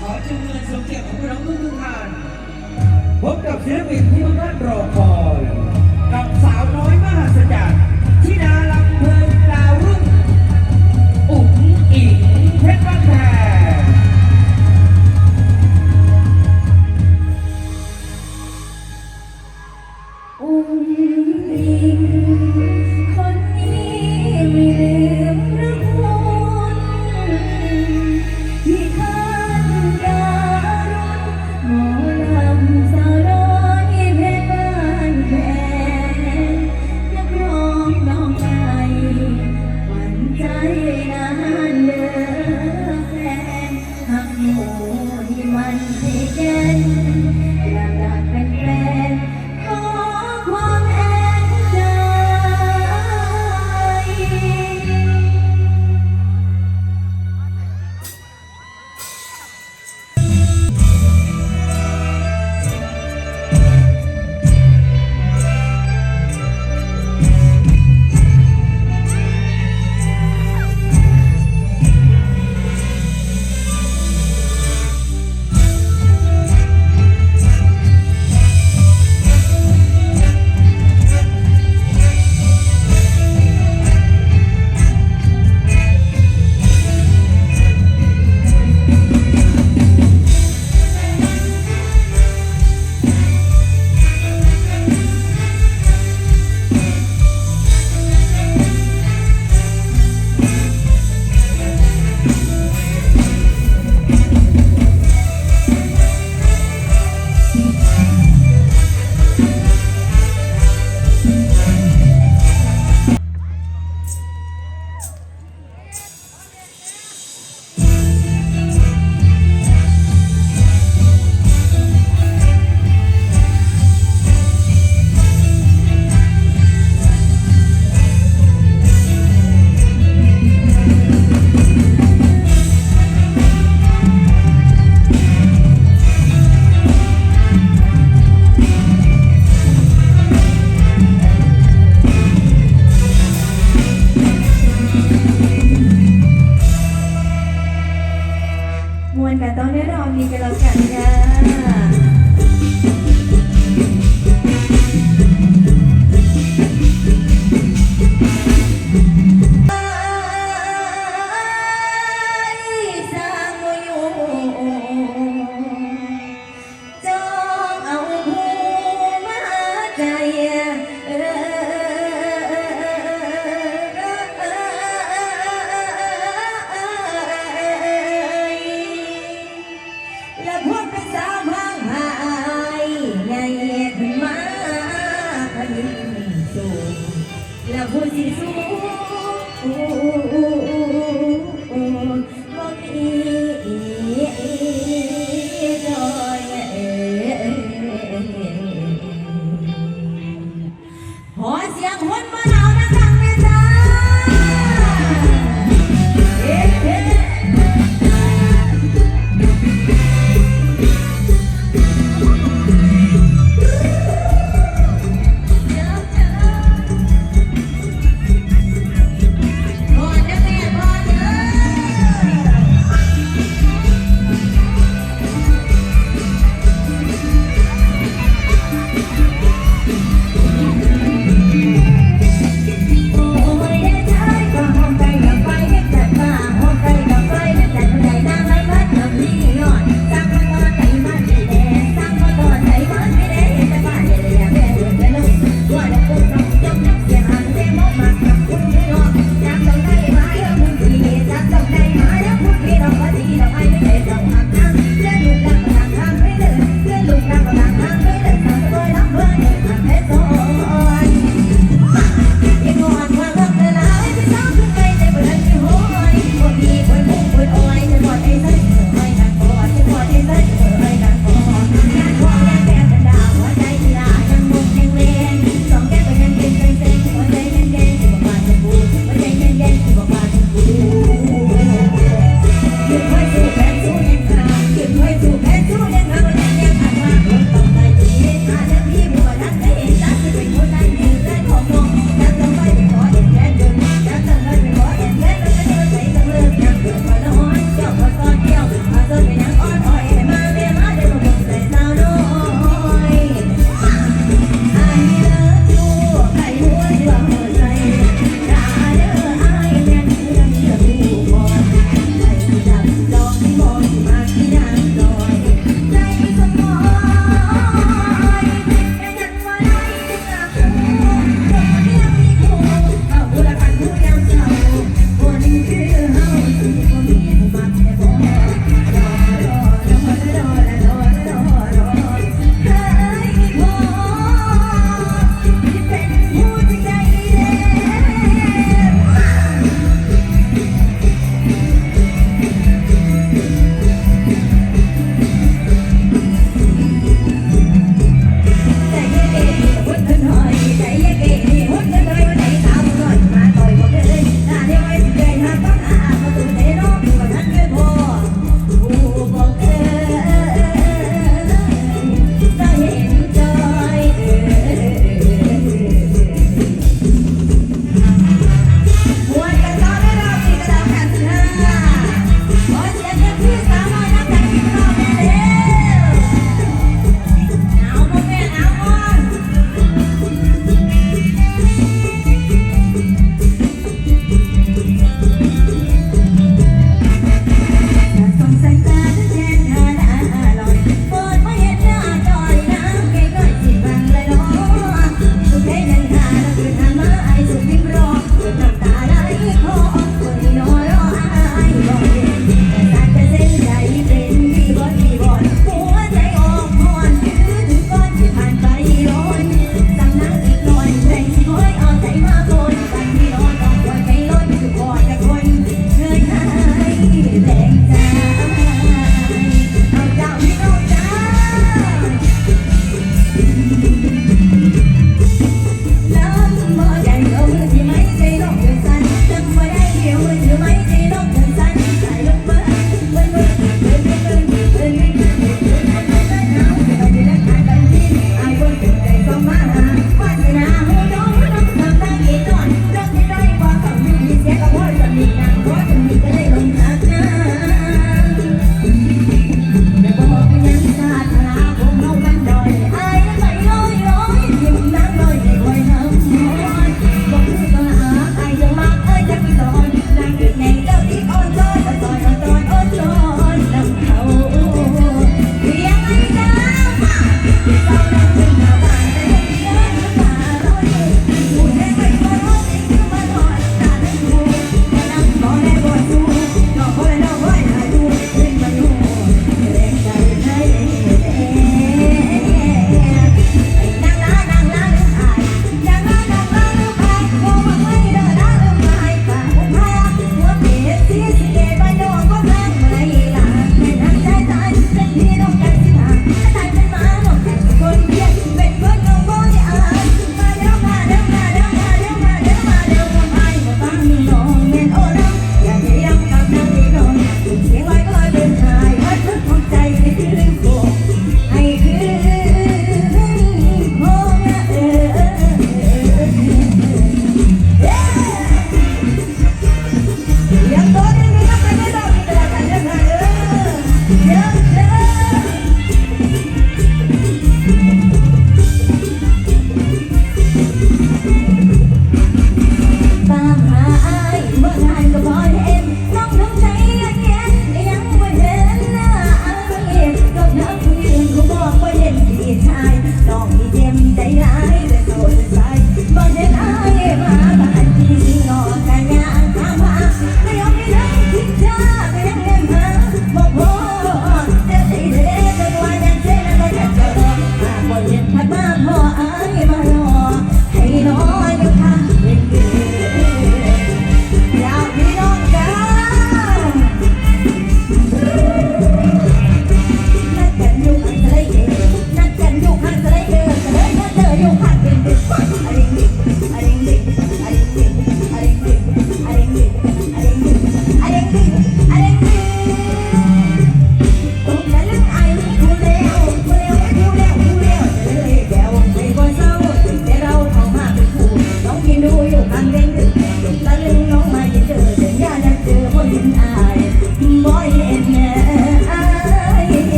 ขอจงเงินสมเกียรติของพี่น้องทุกท่านพบกับศิลปินที่ทุกท่านรอคอย Tôi.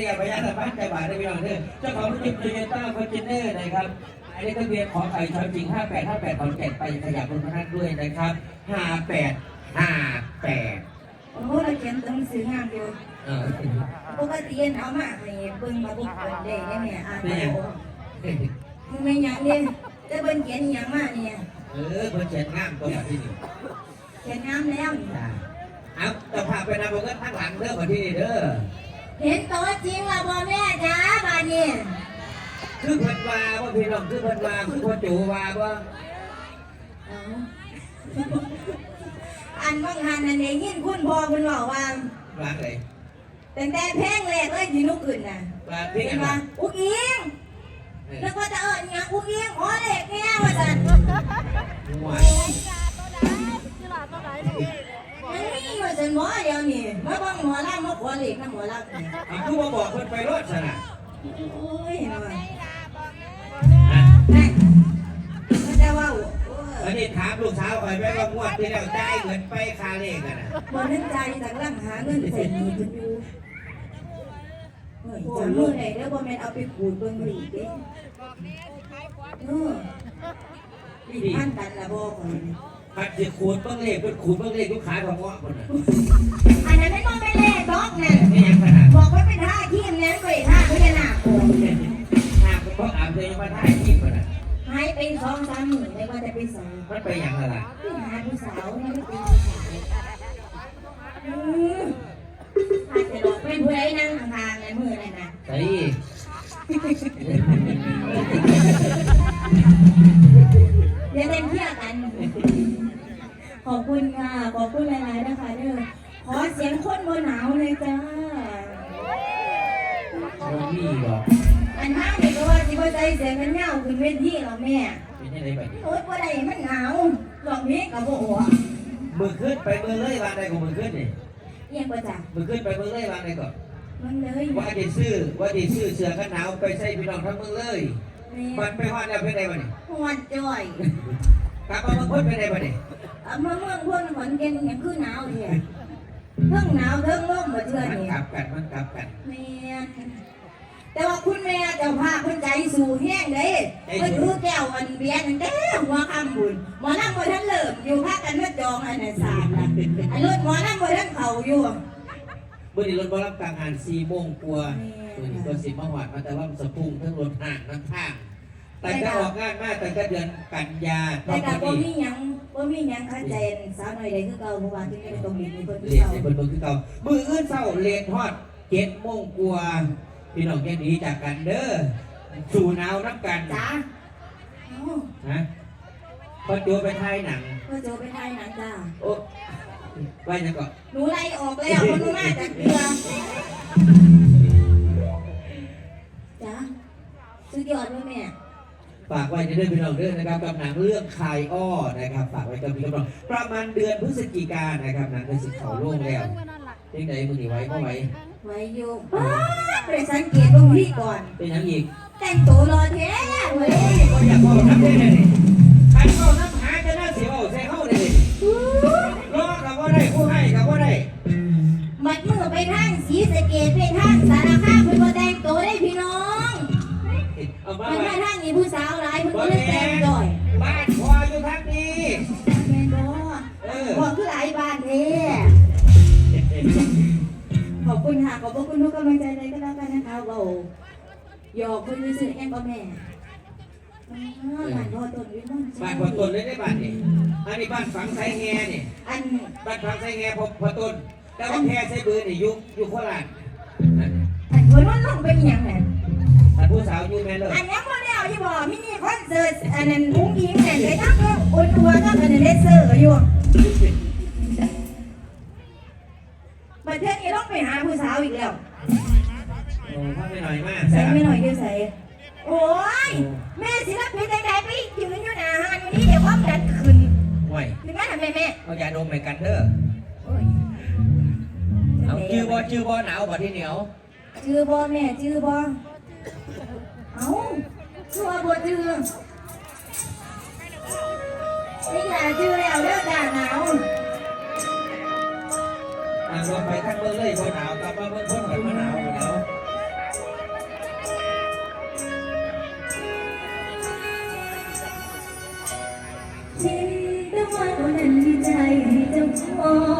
รียกพยาสัมพันธ์ใจบาทได้พี่น้องเด้อเจ้าของรถจิบโตโยต้าฟอร์จูเนอร์นะครับอันนี้ทะเบียนขอไข่ชอจริง 5858ขอนแก่นไปขยับบนพนักด้วยนะครับ 5858โอ้โหเราเขียนตัวหนังสืองามอยู่เออปกติเอามาให้เบิ่งมาบุกเบิ่งได้เนี่ยอ่านเป็นบ่หยังออกมึงไม่หยังเนี่ยแต่เบิ่งเขียนอหยังมาเนี่ยเออเพิ่นเขียนงามตัวแบบที่นี่เขียนงามแล้วจ้าเอาจะพาไปนำเงินข้างหลังเด้อมาที่นี่เด้อ เห็นตัวจริงแล้วบ่แม่จ้าบาดนี้คือเพิ่นว่าว่าพี่น้องคือเพิ่นว่าคือพ่อจูว่าว่าเอาอันว่างหันนั่นเองยินคุณพ่อคุณบอกว่าว่าเลยตั้งแต่เพลงแรกเลยที่นุกขึ้นน่ะว่าพี่เป็กันนว่าว่าอุ้งอิงแล้วก็จะเอิญยังอุ้งอิงอ๋อเด็กเนี่ยว่าจันห่วยยัง มีว่าจันหมอเดียวนี่มาบังหมอลำมาขอเหล็กนะหมอลำนี่เอาคือมาบอกเพิ่นไปรถซะน่ะโอ้ยหน่อยอะนั่นก็จะว่าโอ้อันนี้ถามลูกสาวข่อยไปว่างวดที่แล้วได้เงินไปคาเลขกันน่ะบนนั้นใจจากร่างหาเงินใส่หนีคุณอยู่เฮ้ยจำมือไหนแล้วบ่แม่นเอาไปขูดเบิ่งหลีกเด้เออ พี่ดีท่านกันละบ่ก่อนพัดสิขูดเบิ่งเลขเพิ่นขูดเบิ่งเลขลูกขายของเงาะพุ่นน่ะอันนั้นไม่ต้องไปเล่นบล็อกนั่นนี่ยังขนาดบอกว่าเป็นท่าขี้มนั้นก็เป็นท่าพญานาคโกงหากเป็นเพราะอามเลยยังมาถ่ายคลิปพุ่นน่ะหายไปสองสามหมื่นไม่ว่าจะไปใส่มันไปหยังล่ะล่ะไปหาผู้สาวนี่ไม่เป็นผู้สาวอืมอาจจะหลอกเป็นผู้ใดนั่งทางๆในมือนั่นนะใส่ ดี๋ยวเล่นเที่ยวกัน ขอบคุณค่ะ ขอบคุณหลายๆนะคะเด้อขอเสียงคนบนหนาวเลยจ้าบ่มีหรอก อันห้างนี่ก็ว่าสิบ่ใจเสียงกันเงาขึ้นเวทีแล้วแม่เป็นยังไงบัดนี้โอ๊ยบ่ได้มันหนาวหลอกนี้กับบ่หัวมือขึ้นไปมือเลยวางใดของมือขึ้นนี่เอียงบ่จ้ะมือขึ้นไปมือเลยวางใดก่อนมันเลยว่าดิซื้อว่าดิซื้อเสื้อกันหนาวไปใส่พี่น้องทั้งเมืองเลย แม่มันไปฮอดแล้วเป็นไงบัดนี้หวดจ่อยกลับมาเมืองพ้นเป็นไงบัดนี้เอามาเมืองพวกขอนแก่นยังคือหนาวแท้เทิงหนาวเทิงลมบ่เทื่อมันนี่กลับกันมันกลับกัน แม่นแต่ว่าคุณแม่เจ้าภาพเพิ่นใจสู่แห้งเด้เพิ่นถือแก้วอันเบียร์ตั้งแต่หัวค่ำบุญหมอลำบ่ทันเริ่มอยู่พากันมาจองอันนั้นสามน่ะอันรถหมอลำบ่ทันเข้าอยู่มื่อนี้รถบอรับกลางงาน4โมงกว่ามื่อนี้ก็สิบมาหวัดมาแต่ว่าสะพุงทั้งรถห่างทั้งทางแต่ก็ออกงานมากแต่ก็เดือนกันยาตอแต่ก็บ่มีหยังบ่มีหยังคัดใจนสาวน้อยใดคือเก่าเพราะว่าที่นี่ตรงนี้มีเพิ่นคือเรียนเก่าในเบิ่งคือเก่ามืออื่นเศร้าเรียนทอดเจ็ดโมงกว่าพี่น้องแค่นี้จากกันเด้อสู่หนาวน้ำกันจ้าฮะพอตัวไปถ่ายหนังก็โจไปถ่ายหนังจ้าโอ้ไว้ยังก่อนหนูไล่ออกแล้วมันมาจากเรือ สุดยอดเลยแม่ ฝากไว้ในเรื่องพี่น้องเด้อนะครับกับหนังเรื่องคายอ้อนะครับ ฝากไว้กับพี่น้องประมาณเดือนพฤศจิกายนนะครับหนังเป็นสิบเขาโล่งแล้วเพียงใดมือหนีไว้ก็ไว้ไว้อยู่ป้าไปสังเกตตรงที่ก่อน เป็นหยังอีก แต่งตัวรอแท้เว้ยก็อยากบอกน้ำได้เลยนี่ ต้นวิมลบ้านพอต้นเลยได้บ้านนี่อันนี้บ้านฝังไซแงนี่อันบ้านฝังไซแงพอพอต้นแต่ว่าแค่ใช้ปืนนี่ยุคยุคโคราชอันเพิ่นว่าลงเป็นหยังแหละอันผู้สาวอยู่แม่เลยอันยังบ่ได้เอาที่บ่มินิคอนเสิร์ตอันนั้นอุ้งอิงเนี่ยไปทั้งเรื่องอุ่นตัวก็อันนั้นเลเซอร์อยู่ประเทศนี้ต้องไปหาผู้สาวอีกแล้วโอ้เข้าไปหน่อยมาก แม่แม่เอาใยาดมไปกันเด้อเอาชื่อบ่จื้อบ่หนาวบ่ที่เหนียวชื่อบ่แม่ชื่อบ่เอาชื่อบัวชื่อนี่แหละชื่อแล้วเด้อจ่าหนาวอ่าลงไปทั้งเมืองเลยบ่หนาวกลับมาเมืองพ้นกับมะหนาว จ้